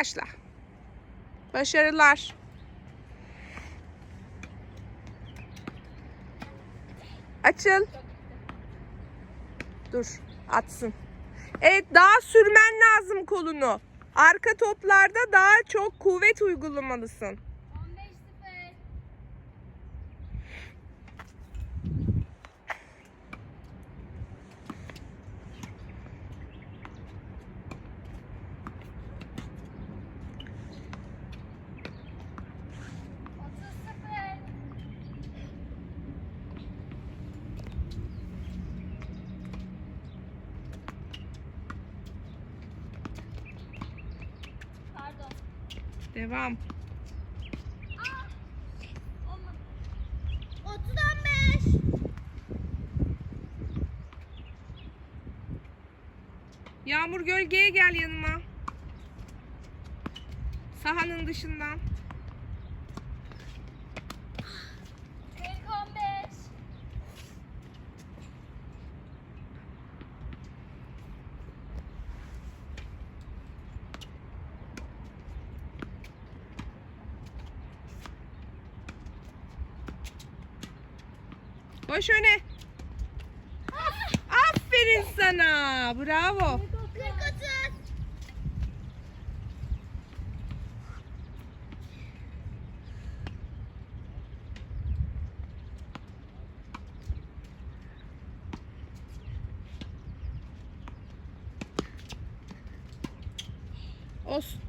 Başla. Başarılar. Açıl. Dur, atsın. Evet, daha sürmen lazım kolunu. Arka toplarda daha çok kuvvet uygulamalısın. Devam. Olmadı. Otuz on beş. Yağmur gölgeye gel yanıma. Sahanın dışından. Koş öne. Aferin sana. Bravo. Olsun.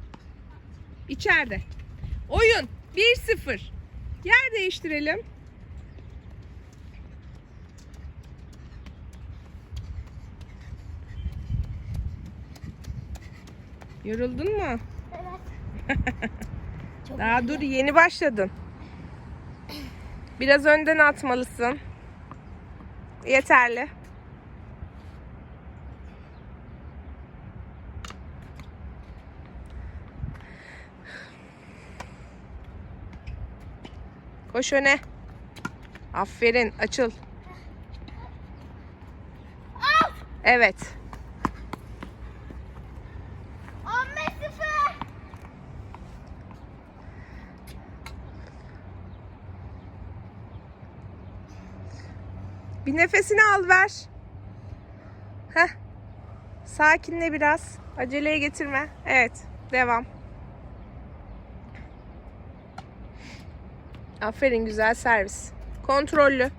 İçeride. Oyun 1-0. Yer değiştirelim. Yoruldun mu? Evet. Daha dur yeni başladın. Biraz önden atmalısın. Yeterli. Koş öne. Aferin açıl. Evet. Bir nefesini al ver. Heh. Sakinle biraz. Aceleye getirme. Evet. Devam. Aferin güzel servis. Kontrollü.